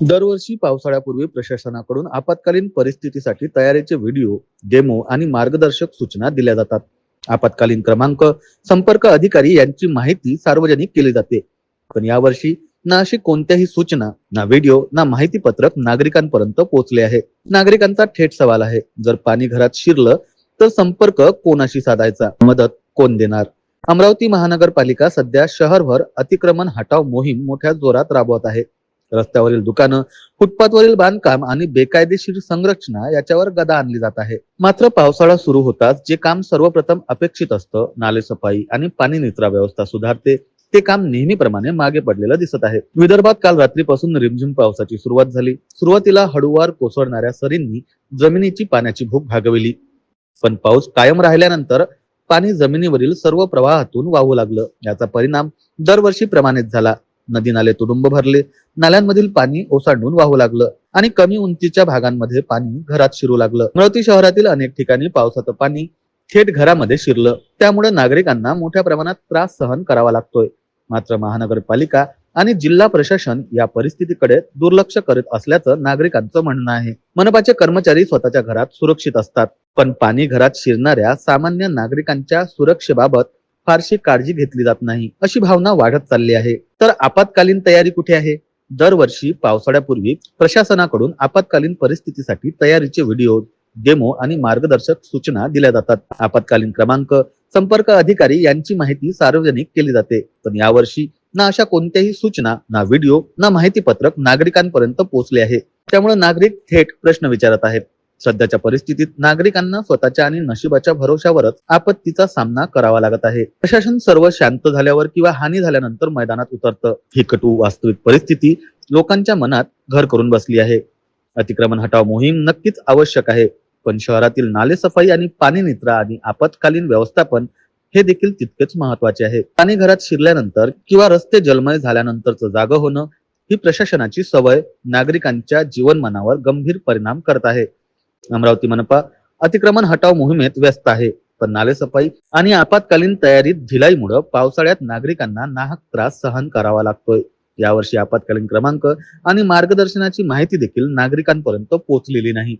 दरवर्षी पावसाळ्यापूर्वी प्रशासनाकडून आपत्कालीन परिस्थितीसाठी तयारीचे व्हिडिओ डेमो आणि मार्गदर्शक सूचना दिल्या जातात. आपत्कालीन क्रमांक संपर्क अधिकारी यांची माहिती सार्वजनिक केली जाते. पण यावर्षी ना अशी कोणत्याही सूचना ना व्हिडिओ ना माहिती पत्रक नागरिकांपर्यंत पोहोचले आहे. नागरिकांचा थेट सवाल आहे. जर पाणी घरात शिरलं तर संपर्क कोणाशी साधायचा? मदत कोण देणार? अमरावती महानगरपालिका सध्या शहरभर अतिक्रमण हटाव मोहीम मोठ्या जोरात राबवत आहे. रस्त्यावरील दुकानं फुटपाथवरील बांधकाम आणि बेकायदेशीर संरचना याच्यावर गदा आणली जात आहे. मात्र पावसाळा सुरू होताच जे काम सर्वप्रथम अपेक्षित असतं नालेसफाई आणि पाणी निचरा व्यवस्था सुधारते ते काम नेहमीप्रमाणे मागे पडलेलं दिसत आहे. विदर्भात काल रात्रीपासून रिमझिम पावसाची सुरुवात झाली. सुरुवातीला हळूवार कोसळणाऱ्या सरींनी जमिनीची पाण्याची भूक भागविली. पण पाऊस कायम राहिल्यानंतर पाणी जमिनीवरील सर्व प्रवाहातून वाहू लागलं. याचा परिणाम दरवर्षी प्रमाणित झाला. नदी नाले तुडुंब भरले. नाल्यांमधील पाणी ओसांडून वाहू लागलं आणि कमी उंचीच्या भागांमध्ये पाणी घरात शिरू लागलं. अमरावती शहरातील अनेक ठिकाणी पावसाचं पाणी थेट घरामध्ये शिरलं. त्यामुळे नागरिकांना मोठ्या प्रमाणात त्रास सहन करावा लागतोय. मात्र महानगरपालिका आणि जिल्हा प्रशासन या परिस्थितीकडे दुर्लक्ष करत असल्याचं नागरिकांचं म्हणणं आहे. मनपाचे कर्मचारी स्वतःच्या घरात सुरक्षित असतात. पण पाणी घरात शिरणाऱ्या सामान्य नागरिकांच्या सुरक्षेबाबत फारशी काळजी घेतली जात नाही. अशी भावना वाढत चालली आहे. तर आपत्कालीन तयारी कुठे आहे? दरवर्षी पावसाळ्यापूर्वी प्रशासनाकडून आपत्कालीन परिस्थितीसाठी तयारीचे व्हिडिओ डेमो आणि मार्गदर्शक सूचना दिल्या जातात. आपत्कालीन क्रमांक संपर्क अधिकारी यांची माहिती सार्वजनिक केली जाते. पण यावर्षी ना अशा कोणत्याही सूचना ना व्हिडिओ ना माहिती पत्रक नागरिकांपर्यंत पोहोचले आहे. त्यामुळे नागरिक थेट प्रश्न विचारत आहेत. सध्याच्या परिस्थितीत नागरिकांना स्वतःच्या आणि नशिबाच्या भरोशावरच आपत्तीचा सामना करावा लागत आहे. प्रशासन सर्व शांत झाल्यावर किंवा हानी झाल्यानंतर मैदानात उतरतं. ही कटू वास्तविक परिस्थिती लोकांच्या मनात घर करून बसली आहे. अतिक्रमण हटाव मोहीम नक्कीच आवश्यक आहे. पण शहरातील नालेसफाई आणि पाणी निचरा आणि आपत्कालीन व्यवस्थापन हे देखील तितकेच महत्त्वाचे आहे. पाणी घरात शिरल्यानंतर किंवा रस्ते जलमय झाल्यानंतरच जाग होणं ही प्रशासनाची सवय नागरिकांच्या जीवनमानावर गंभीर परिणाम करत आहे. अमरावती मनपा अतिक्रमण हटाव मोहिमेत व्यस्त आहे. पण नालेसफाई आणि आपत्कालीन तयारीत ढिलाईमुळे पावसाळ्यात नागरिकांना नाहक त्रास सहन करावा लागतोय. यावर्षी आपत्कालीन क्रमांक आणि मार्गदर्शनाची माहिती देखील नागरिकांपर्यंत पोहोचलेली नाही.